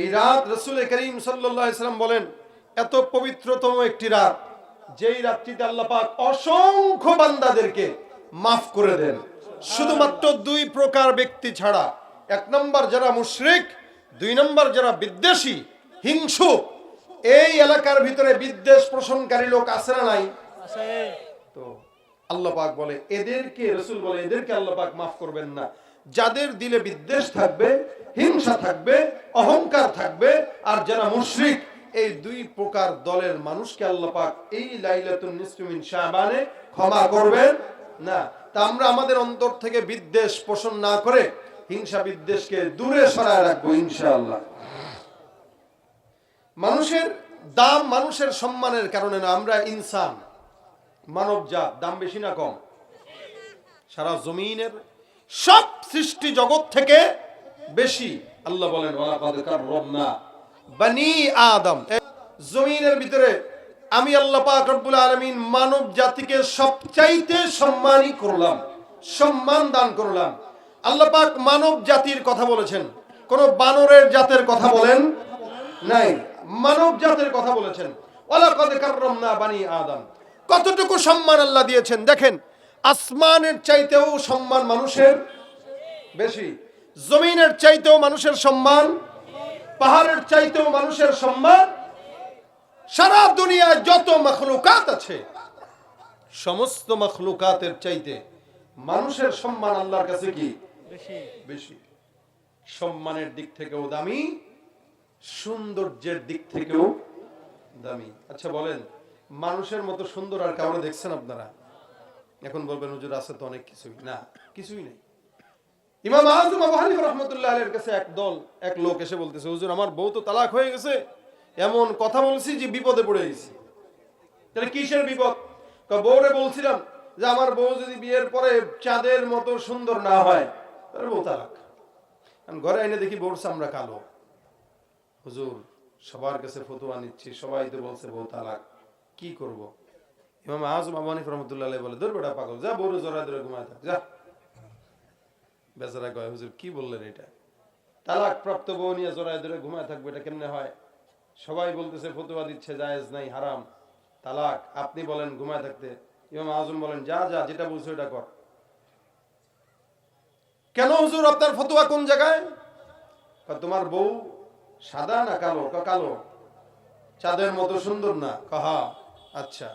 এই রাত রসুল করিম সাল্লাম বলেন এত পবিত্রতম একটি রাত যেই রাত্রিতে আল্লাপাক অসংখ্য বান্দাদেরকে মাফ করে দেন। শুধুমাত্র দুই প্রকার ব্যক্তি ছাড়া এক নম্বর যারা মুশরিক দুই নম্বর যারা বিদ্বেষী হিংসু এই এলাকার ভিতরে বিদ্বেষ পোষণকারী লোক আছে না নাই? তো আল্লাহ পাক বলে এদেরকে রসুল বলে এদেরকে আল্লাহ পাক মাফ করবেন না। যাদের দিলে বিদ্বেষ থাকবে, হিংসা থাকবে, অহংকার থাকবে, আর যারা মুশরিক, এই দুই প্রকার দলের মানুষকে আল্লাহ পাক এই লাইলাতুন নিসফিমিন শাবানে ক্ষমা করবেন। না, তা আমরা আমাদের অন্তর থেকে বিদ্বেষ পোষণ না করে হিংসা বিদ্বেষকে দূরে সরায় রাখব ইনশাআল্লাহ। মানুষের দাম মানুষের সম্মানের কারণে না, আমরা ইনসান মানব জাত দাম বেশি না কম। সারা জমিনের সব সৃষ্টি জগৎ থেকে বেশি আল্লাহ বলেন বানি আদম। জমিনের ভিতরে আমি আল্লাহ পাক রব্বুল আলামিন মানব জাতিকে সবচাইতে সম্মানই করলাম, সম্মান দান করলাম। আল্লাহ পাক মানব জাতির কথা বলেছেন। কোন বানরের জাতের কথা বলেন নাই। মানব জাতের কথা বলেছেন। ওয়ালাকাদ কাররামনা বানি আদম। কতটুকু সম্মান আল্লাহ দিয়েছেন? দেখেন আসমানের চাইতেও সম্মান মানুষের বেশি, জমিনের চাইতেও মানুষের সম্মান, পাহাড়ের চাইতেও মানুষের সম্মান, সারা দুনিয়ায় যত মখলুকাত আছে, সমস্ত মখলুকাতের চাইতে মানুষের সম্মান আল্লাহর কাছে কি? বেশি। সম্মানের দিক থেকেও দামি, সৌন্দর্যের দিক থেকেও দামি। আচ্ছা বলেন, মানুষের মতো সুন্দর আর কাউরে দেখছেন আপনারা? এখন বলবেন, হুজুর, আছে তো অনেক কিছুই। না, কিছুই নেই। ইমাম আজম আবু হানিফা রহমতুল্লাহ আলের কাছে এক দল, এক লোক এসে বলতেছে, হুজুর, আমার বউ তো তালাক হয়ে গেছে, এমন কথা বলছি যে বিপদে পড়ে গেছি। তাহলে কিসের বিপদ? বউরে বলছিলাম যে আমার বউ যদি বিয়ের পরে চাঁদের মতো সুন্দর না হয়, তাহলে বউ তালাক। ঘরে এনে দেখি বউর চামড়া কালো। হুজুর, সবার কাছে ফতুয়া নিচ্ছি, সবাই তো বলছে বউ তালাক। কি করব? ইমাম আজম আবু হানিফা রহমতুল্লাহ বলে দূর বেটা পাগল, যা, বউরে জোড়া ধরে ঘুমায় থাক, যা। বেচারা কয়, হুজুর, কি বললেন এটা? তালাক প্রাপ্ত বউ নিয়ে জোড়ায় ধরে ঘুমায় থাকবে এটা কেমনে হয়? সবাই বলতেছে, ফতুয়া দিচ্ছে, জায়েজ নাই, হারাম। তালাক, আপনি বলেন ঘুমায় থাকতে। ইমাম আজম বলেন, যা যা, যেটা বলছো এটা কর। কেন হুজুর, আপনার ফতুয়া কোন জায়গায়? তোমার বউ সাদা না কালো? কালো। চাঁদের মতো সুন্দর না? কহা আচ্ছা।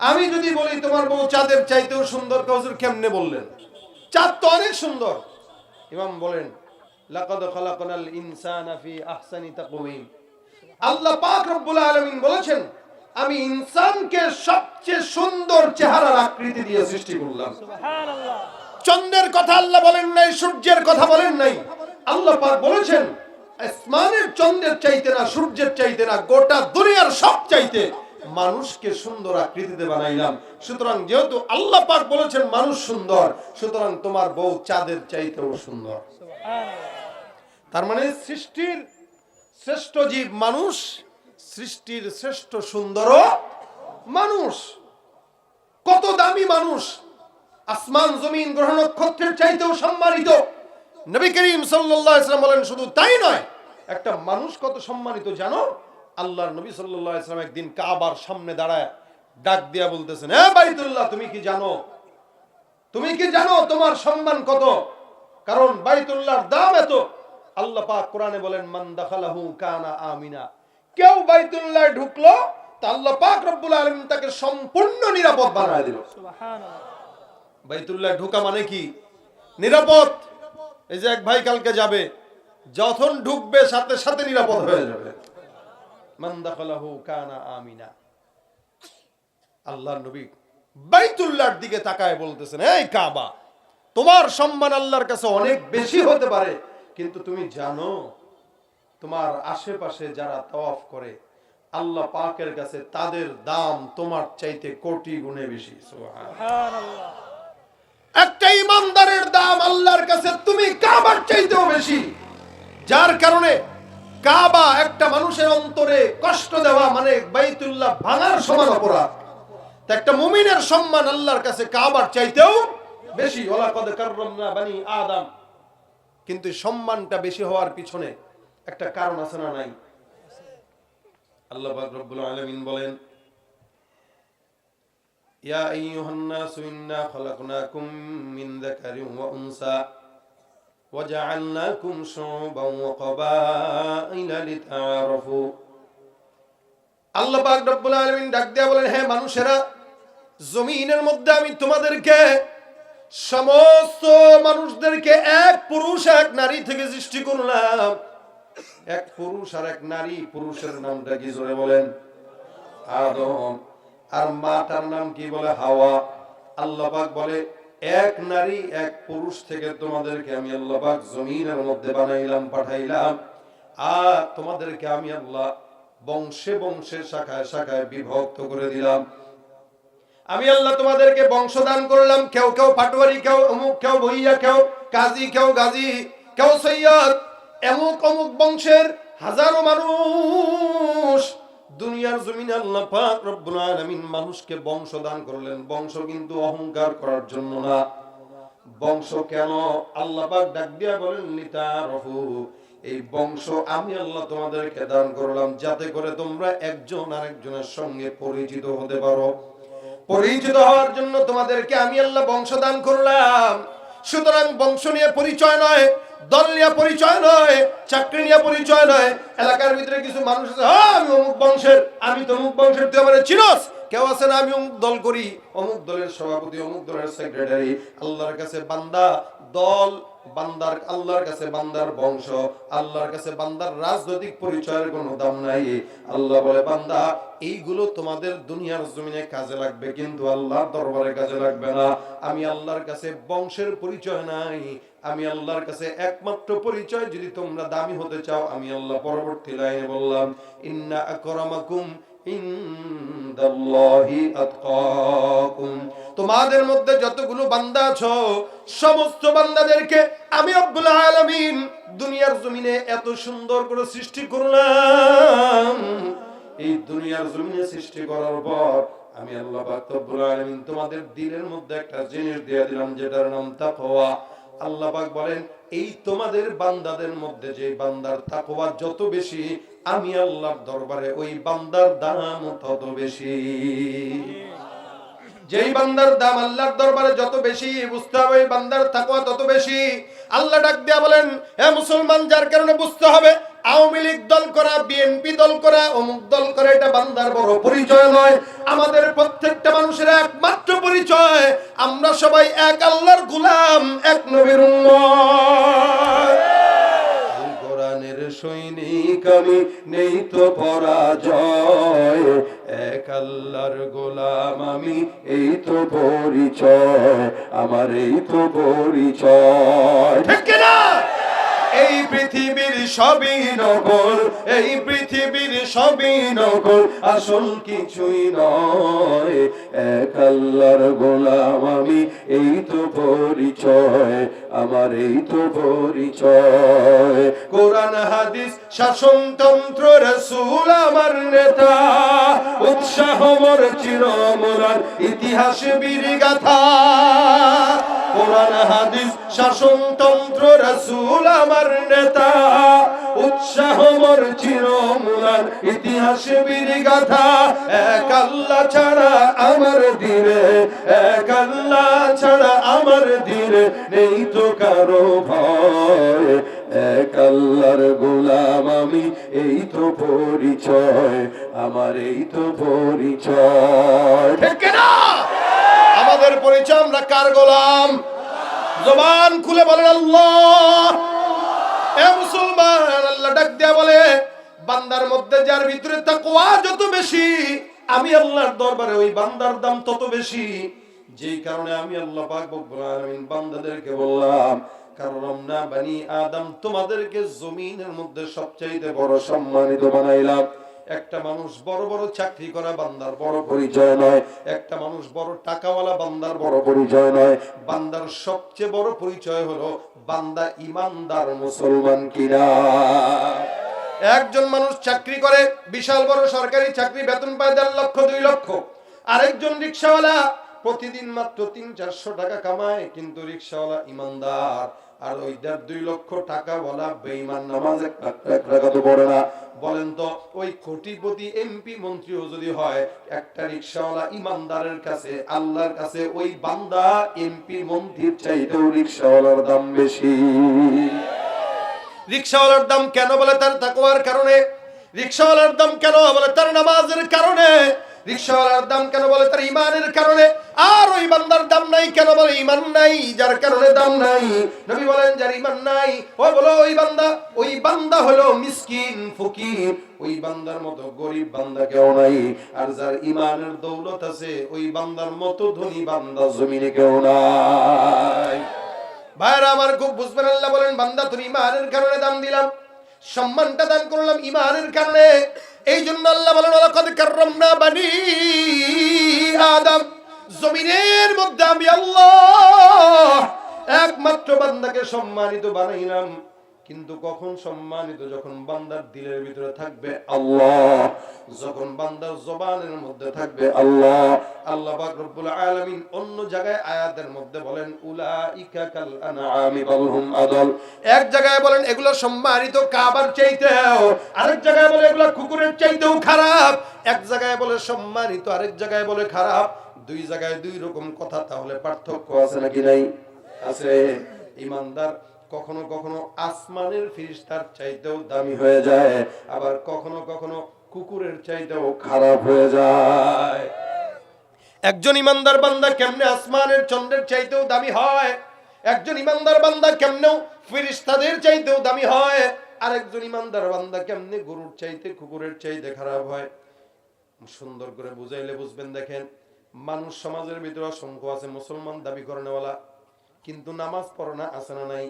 আমি যদি বলি তোমার বউ চাঁদের চাইতেও সুন্দর কয়, হুজুর কেমনে বললেন? চাঁদ তো অনেক সুন্দর। ইমাম বলেন লাকাদ খালাকনাল ইনসানা ফি আহসানি তাকওয়িম। আল্লাহ পাক রব্বুল আলামিন বলেছেন আমি ইনসানকে সবচেয়ে সুন্দর চেহারার আকৃতি দিয়ে সৃষ্টি করলাম। চন্দ্রের কথা আল্লাহ বলেন নাই সূর্যের কথা বলেন নাই। আল্লাহ পাক বলেছেন আসমানের চন্দ্রের চাইতে না সূর্যের চাইতে না গোটা দুনিয়ার সব চাইতে মানুষকে সুন্দর আকৃতিতে বানাইলাম। সুতরাং যেহেতু আল্লাহ পাক বলেছেন মানুষ সুন্দর, সুতরাং তোমার বউ চাঁদের চাইতেও সুন্দর। তার মানে সৃষ্টির শ্রেষ্ঠ জীব মানুষ, সৃষ্টির শ্রেষ্ঠ সুন্দর মানুষ। কত দামি মানুষ। আসমান, জমিন, গ্রহ, নক্ষত্রের চাইতেও সম্মানিত। নবী করিম ওয়াসাল্লাম বলেন, শুধু তাই নয়, একটা মানুষ কত সম্মানিত জানো? আল্লাহর নবী সাল্লাল্লাহু আলাইহি ওয়াসাল্লাম একদিন কাবার সামনে দাঁড়ায় ডাক দিয়া বলতেছেন হ্যাঁ বাইতুল্লাহ তুমি কি জানো? তুমি কি জানো তোমার সম্মান কত? কারণ বাইতুল্লাহর দাম এত। আল্লাহ পাক কোরআনে বলেন মান দাখালাহু কানা আমিনা। কেউ বাইতুল্লাহ ঢুকলো তা আল্লাহ পাক রব্বুল আলামিন তাকে সম্পূর্ণ নিরাপদ বানায় দিল। বাইতুল্লাহ ঢোকা মানে কি? নিরাপদ। এই যে এক ভাই কালকে যাবে যখন ঢুকবে সাথে সাথে নিরাপদ হয়ে যাবে। আল্লাহর নবী দিকে তাকায় বলতেছেন, এই কাবা, তোমার সম্মান আল্লাহর কাছে অনেক বেশি হতে পারে, কিন্তু তুমি জানো, তোমার আশেপাশে যারা তওয়াফ করে, আল্লাহ পাকের কাছে তাদের দাম তোমার চাইতে কোটি গুণে বেশি। একটা ইমানদারের দাম আল্লাহর কাছে তুমি কাবার চাইতেও বেশি। যার কারণে কাবা একটা মানুষের অন্তরে কষ্ট দেওয়া মানে বাইতুল্লাহ ভাঙার সমান অপরাধ। একটা মুমিনের সম্মান আল্লাহর কাছে কাবার চাইতেও বেশি। বানি আদম। কিন্তু সম্মানটা বেশি হওয়ার পিছনে একটা কারণ আছে না নাই? আল্লাহ রব্বুল আলামিন বলেন, ইয়া আইয়ুহান নাসু ইন্না খলাকনাকুম মিন যাকারিন ওয়া উনসা। وجعلناكم شعوبا وقبائل لتعارفوا আল্লাহ পাক রব্বুল আলামিন ডাক দিয়া বলেন হে মানুষেরা জমিনের মধ্যে আমি তোমাদেরকে সমস্ত মানুষদেরকে এক পুরুষ এক নারী থেকে সৃষ্টি করলাম এক পুরুষ আর এক নারী পুরুষের নামটা কি জোরে বলেন আদম আর মাতার নাম কি বলে হাওয়া আল্লাহ পাক বলে এক নারী, এক পুরুষ থেকে তোমাদেরকে আমি আল্লাহ পাক জমিনের মধ্যে বানাইলাম, পাঠাইলাম। আর তোমাদেরকে আমি আল্লাহ বংশে বংশে, শাখায় শাখায় বিভক্ত করে দিলাম। আমি আল্লাহ তোমাদেরকে বংশদান করলাম, কেউ কেউ পাটোয়ারি, কেউ অমুক, কেউ ভইয়া কেউ কাজী, কেউ গাজী, কেউ সৈয়দ, এমুক অমুক বংশের হাজারো মানুষ। দুনিয়ার জমিনে আল্লাহ পাক রব্বুল আলামিন মানুষকে বংশদান করলেন। বংশ কিন্তু অহংকার করার জন্য না। বংশ কেন? আল্লাহ পাক ডাক দিয়া বলেন, লিতারফু। এই বংশ আমি আল্লাহ তোমাদেরকে দান করলাম যাতে করে তোমরা একজন আরেকজনের সঙ্গে পরিচিত হতে পারো। পরিচিত হওয়ার জন্য তোমাদেরকে আমি আল্লাহ বংশ দান করলাম। সুতরাং বংশ নিয়ে পরিচয় নয়। দল নিয়ে পরিচয় নয় চাকরি নিয়ে পরিচয় নয় এলাকার ভিতরে কিছু মানুষ আছে "হ্যাঁ, আমি অমুক বংশের আমি তো অমুক বংশের তুই আমার চিনস। কেউ না আমি অমুক দল করি। অমুক দলের সভাপতি অমুক দলের সেক্রেটারি আল্লাহর কাছে বান্দা দল বান্দার, আল্লাহর কাছে বান্দার বংশ, আল্লাহর কাছে বান্দার রাজনৈতিক পরিচয়ের কোনো দাম নাই। আল্লাহ বলে, বান্দা, এইগুলো তোমাদের দুনিয়ার জমিনে কাজে লাগবে, কিন্তু আল্লাহর দরবারে কাজে লাগবে না। আমি আল্লাহর কাছে বংশের পরিচয় নাই। আমি আল্লাহর কাছে একমাত্র পরিচয়, যদি তোমরা দামি হতে চাও, আমি আল্লাহ পরবর্তী লাইনে বললাম, ইন্না আকরামাকুম তোমাদের মধ্যে যতগুলো বান্দা আছো, সমস্ত বান্দাদেরকে আমি আব্বুল আলামিন দুনিয়ার জমিনে এত সুন্দর করে সৃষ্টি করলাম। এই দুনিয়ার জমিনে সৃষ্টি করার পর আমি আল্লাহ পাক রব্বুল আলামিন তোমাদের দিলের মধ্যে একটা জিনিস দিয়ে দিলাম, যেটার নাম তাকওয়া। আল্লাহ বলেন, এই তোমাদের বান্দাদের মধ্যে যে বান্দার তাকওয়া যত বেশি আমি আল্লাহর দরবারে ওই বান্দার দাম তত বেশি। যেই বান্দার দাম আল্লাহর দরবারে যত বেশি, বুঝতে হবে বান্দার তাকওয়া তত বেশি। আল্লাহ ডাক দিয়া বলেন হে মুসলমান, যার কারণে বুঝতে হবে, আওয়ামী লীগ দল করা, বিএনপি দল করা, অমুক দল করা, এটা বান্দার বড় পরিচয় নয়। আমাদের প্রত্যেকটা মানুষের একমাত্র পরিচয়, আমরা সবাই এক আল্লাহর গোলাম, এক নবীর উম্মত। সৈনিক আমি, নেই তো পরাজয়। এক আল্লাহর গোলাম আমি, এই তো পরিচয়, আমার এই তো পরিচয়। এই পৃথিবীর সবই নকল এই পৃথিবীর সবই নকল আসল কিছুই নয়। এক আল্লাহর গোলাম আমি, এই তো পরিচয়, আমার এই তো পরিচয়। কোরআন, হাদিস শাসনতন্ত্র রসুল আমার নেতা। উৎসাহ, মোর চিরমরার ইতিহাস বীর গাথা কোরআন, হাদিস, শাসনতন্ত্র, রসুল আমার নেতা। উৎসাহ মোর চিরমরার ইতিহাস বীর গাথা এক আল্লাহ ছাড়া আমার দিলে, এক আল্লাহ ছাড়া আমার দিলে নেই তো কারও ভয়। এক আল্লাহর গোলাম আমি, এই তো পরিচয়, আমার এই তো পরিচয়। ঠিক না আমাদের পরিচয় আমরা কার গোলাম? জবান খুলে বলেন আল্লাহ। এ মুসলমান, আল্লাহ ডাক দিয়া বলে, বান্দার মধ্যে যার ভিতরে তাকওয়া যত বেশি, আমি আল্লাহর দরবারে ওই বান্দার দাম তত বেশি। যেই কারণে আমি আল্লাহ পাক রব্বুল আলামিন বান্দাদেরকে বললাম কারণনা বানি আদম তোমাদেরকে জমিনের মধ্যে সবচাইতে বড় সম্মানিত বানাইলাম। একটা মানুষ বড় বড় চাকরি করা বান্দার বড় পরিচয় নয়। একটা মানুষ বড় টাকাওয়ালা বান্দার বড় পরিচয় নয়। বান্দার সবচেয়ে বড় পরিচয় হলো বান্দা ইমানদার মুসলমান কিনা। একজন মানুষ চাকরি করে বিশাল বড় সরকারি চাকরি বেতন পায় দেড় লক্ষ দুই লক্ষ। আরেকজন রিক্সাওয়ালা প্রতিদিন মাত্র তিন চারশো টাকা কামায় কিন্তু রিক্সাওয়ালা ইমানদার। আর ওই দুই লক্ষ টাকা বলা বেইমান নামাজ পড়ে না। বলেন তো, ওই কোটিপতি এমপি যদি হয়, একটা রিক্সাওয়ালা ইমানদারের কাছে, আল্লাহর কাছে ওই বান্দা এমপি মন্ত্রীর চাইতেও রিক্সাওয়ালার দাম বেশি। রিক্সাওয়ালার দাম কেন বলে তার তাকওয়ার কারণে? রিক্সাওয়ালার দাম কেন বলে তার নামাজের কারণে? রিক্সাওয়ালার দাম কেন বলে তার ইমানের কারণে? আর ওই বান্দার দাম নাই, কেন বলে ইমান নাই? যার কারণে দাম নাই। নবী বলেন, যার ইমান নাই বলো, ওই বান্দা ওই বান্দা হলো মিসকিন, ফকির। ওই বান্দার মতো গরিব বান্দা কেউ নাই। আর যার ইমানের দৌলত আছে, ওই বান্দার মতো ধনী বান্দা জমিনে কেউ নাই। ভাইরা আমার খুব বুঝবেন আল্লাহ বলেন, বান্দা তুমি ইমানের কারণে দাম দিলাম, সম্মানটা দান করলাম ইমানের কারণে। এই জন্য আল্লাহ বলেন, ওয়ালাকাদ কাররামনা বানি আদম। জমিনের মধ্যে আমি আল্লাহ একমাত্র বান্দাকে সম্মানিত বানাইলাম। কিন্তু কখন সম্মানিত যখন বান্দার দিলের ভিতরে থাকবে আল্লাহ। যখন বান্দার জবানের মধ্যে থাকবে আল্লাহ। আল্লাহ পাক রব্বুল আলামিন অন্য জায়গায় আয়াতের মধ্যে বলেন উলাইকা কাল আনআমি বালহুম আদল। এক জায়গায় বলেন এগুলো সম্মানিত কাবার চাইতেও। আরেক জায়গায় বলে এগুলো কুকুরের চাইতেও খারাপ। এক জায়গায় বলে সম্মানিত। আরেক জায়গায় বলে খারাপ। দুই জায়গায় দুই রকম কথা তাহলে পার্থক্য আছে নাকি নাই? আছে। ইমানদার কখনো কখনো আসমানের ফিরিস্তার চাইতেও দামি হয়ে যায়, আবার কখনো কখনো কুকুরের চাইতেও খারাপ হয়ে যায়। একজন ইমানদার বান্দা কেমনে আসমানের চন্দ্রের চাইতেও দামি হয়? একজন ইমানদার বান্দা কেমনেও ফিরিস্তাদের চাইতেও দামি হয়? আরেকজন ইমানদার বান্দা কেমনে গরুর চাইতে কুকুরের চাইতে খারাপ হয়? সুন্দর করে বুঝাইলে বুঝবেন দেখেন, মানুষ সমাজের ভিতরে অসংখ্য আছে, মুসলমান দাবি করেনেওয়ালা, কিন্তু নামাজ পড়ে না না নাই?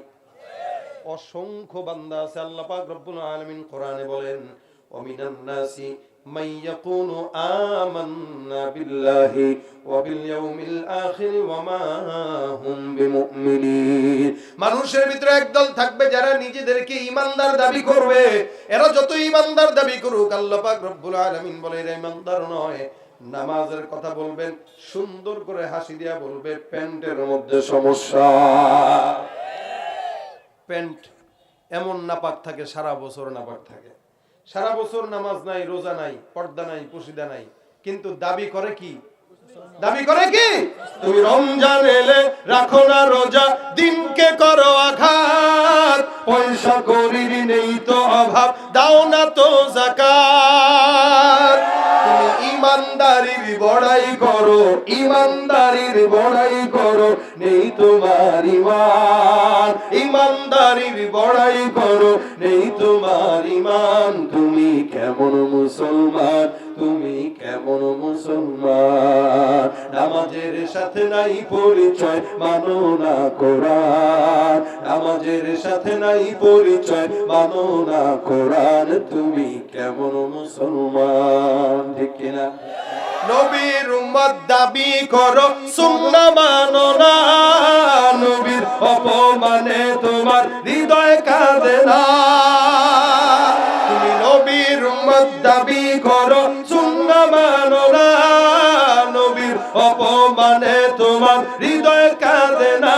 অসংখ্য বান্দা আছে, আল্লাহ পাক রব্বুল আলামিন কোরআনে বলেন, ওমিনান নাসি মান ইয়াকুনু আমান্না বিল্লাহি ওয়া বিল ইয়াউমিল আখির ওয়া মা হুম বিমুমিনিন। মানুষের ভিতরে একদল থাকবে যারা নিজেদেরকে ইমানদার দাবি করবে। এরা যত ইমানদার দাবি করুক, আল্লাহ পাক রব্বুল আলামিন বলে, এরা ইমানদার নয়। নামাজের কথা বলবেন, সুন্দর করে হাসি দিয়া বলবে, প্যান্টের মধ্যে সমস্যা। প্যান্ট এমন নাপাক থাকে, সারা বছর নাপাক থাকে। সারা বছর নামাজ নাই, রোজা নাই, পর্দা নাই, পুশিদা নাই। কিন্তু দাবি করে কি? দাবি করে কি? তুমি রমজান এলে রাখো না রোজা, দিনকে করো আঘাত। পয়সা করির নেই তো অভাব, দাও না তো জাকাত। তুমি ইমানদারির বড়াই করো, ইমানদারির বড়াই করো, নেই তোমার ইমান। ইমানদারির বড়াই করো, নেই তোমার ইমান। তুমি কেমন মুসলমান, তুমি কেমন মুসলমান। নামাজের সাথে নাই পরিচয়, মানো না কোরআন। নামাজের সাথে নাই পরিচয়, মানো না কোরআন। তুমি কেমন মুসলমান, ঠিক কিনা? নবীর উম্মত দাবি করো, সুন্না মানো না। নবীর অপমানে তোমার অপমানে তোমার হৃদয় কাঁদে না।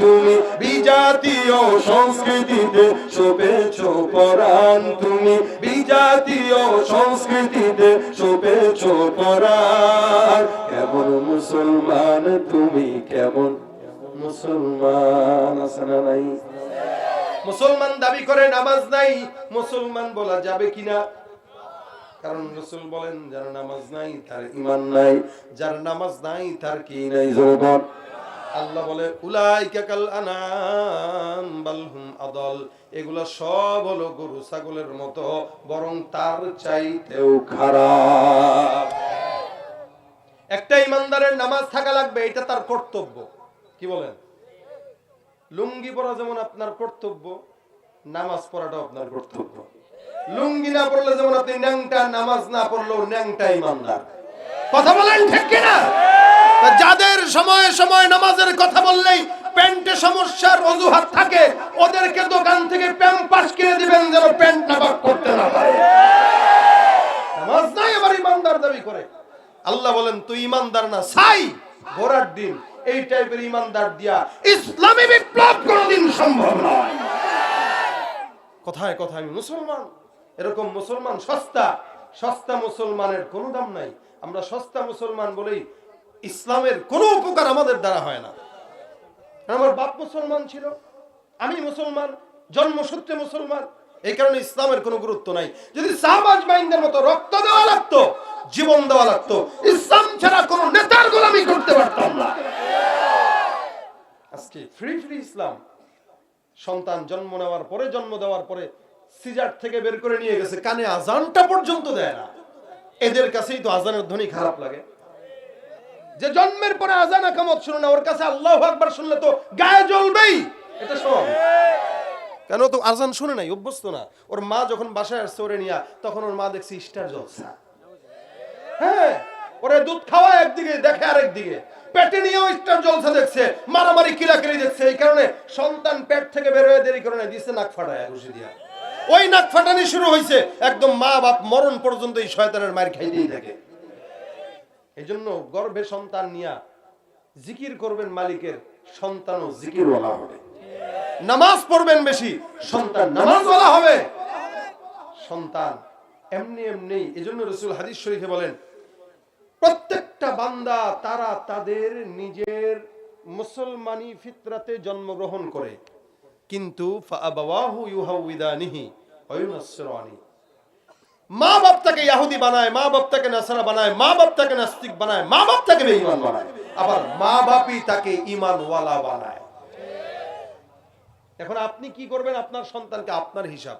তুমি বিজাতীয় সংস্কৃতিতে শোভেছ পরাণ। তুমি বিজাতীয় সংস্কৃতিতে শোভেছ পরাণ। কেমন মুসলমান তুমি? কেমন মুসলমান না নাই? মুসলমান দাবি করে নামাজ নাই। মুসলমান বলা যাবে কিনা? কারণ রসুল বলেন, যার নামাজ নাই, তার ইমান নাই, যার নামাজ নাই, তার কি নাই জোরবন আল্লাহ বলে, উলাইকা কাল আনাম বালহুম আদল। এগুলো সব হলো গরু ছাগলের মতো, বরং তার চাইতেও খারাপ। একটা ইমানদারের নামাজ থাকা লাগবে, এটা তার কর্তব্য। কি বলেন? লুঙ্গি পরা যেমন আপনার কর্তব্য, নামাজ পড়াটাও আপনার কর্তব্য। লুঙ্গি না পড়লে যেমন আপনি ন্যাংটা, নামাজ না পড়লেও ন্যাংটা ইমানদার। কথা বলেন ঠিক কিনা? যাদের সময়ে সময় নামাজের কথা বললেই প্যান্টে সমস্যার অজুহাত থাকে, ওদেরকে দোকান থেকে প্যাম্পাস কিনে দিবেন যেন প্যান্ট না নামাজ করতে না পারে। নামাজ নাই আবার ইমানদার দাবি করে। আল্লাহ বলেন, তুই ইমানদার না সাই ঘোড়ার ডিম। এই টাইপের ইমানদার দিয়া ইসলামী বিপ্লব কোনোদিন সম্ভব নয়। কথায় কথায় আমি মুসলমান এরকম মুসলমান সস্তা সস্তা মুসলমানের কোনো দাম নাই। আমরা সস্তা মুসলমান বলেই ইসলামের কোনো উপকার আমাদের দ্বারা হয় না। আমার বাপ মুসলমান ছিল, আমি মুসলমান, জন্মসূত্রে মুসলমান, এই কারণে ইসলামের কোনো গুরুত্ব নাই। যদি সাহবাজ মাইন্দের মতো রক্ত দেওয়া লাগতো, জীবন দেওয়া লাগতো, ইসলাম ছাড়া কোনো নেতার গোলামি করতে পারতাম না। আজকে ফ্রি ফ্রি ইসলাম, সন্তান জন্ম নেওয়ার পরে, জন্ম দেওয়ার পরে সিজার থেকে বের করে নিয়ে গেছে, কানে আজানটা পর্যন্ত দেয় না। এদের কাছেই তো আজানের ধ্বনি খারাপ লাগে। যে জন্মের পরে আজান আকামত শুনে না, ওর কাছে আল্লাহ আকবার শুনলে তো গায়ে জ্বলবেই। এটা শোন। কেন তো আজান শুনে নাই, অভ্যস্ত না? ওর মা যখন বাসায় আসছে ওরে নিয়া, তখন ওর মা দেখছে স্টার জলসা হ্যাঁ ওরে দুধ খাওয়া একদিকে, দেখে আরেক দিকে। পেটে নিয়েও স্টার জলসা দেখছে, মারামারি কিলাকিলি দেখছে। এই কারণে সন্তান পেট থেকে বের হয়ে দেরি করে না দিছে নাক ফাটায় ঘুষি দিয়া ওই নাক ফাটানি শুরু হয়েছে। একদম মা বাপ মরণ পর্যন্ত এই শয়তানের মায়ের খাইতেই থাকে। এই জন্য গর্ভে সন্তান নিয়া জিকির করবেন মালিকের, সন্তানও জিকিরওয়ালা হবে। নামাজ পড়বেন বেশি, সন্তান নামাজওয়ালা হবে। সন্তান এমনি এমনি এই জন্য রসুল হাদিস শরীফে বলেন, প্রত্যেকটা বান্দা তারা তাদের নিজের মুসলমানি ফিতরাতে জন্মগ্রহণ করে। কিন্তু মা বাপ তাকে ইয়াহুদি বানায় মা বাপ তাকে নাসারা বানায় মা বাপ তাকে নাস্তিক বানায় মা বাপ তাকে বেঈমান বানায়। আবার মা বাপই তাকে ঈমানওয়ালা বানায়। এখন আপনি কি করবেন? আপনার সন্তানকে আপনার হিসাব।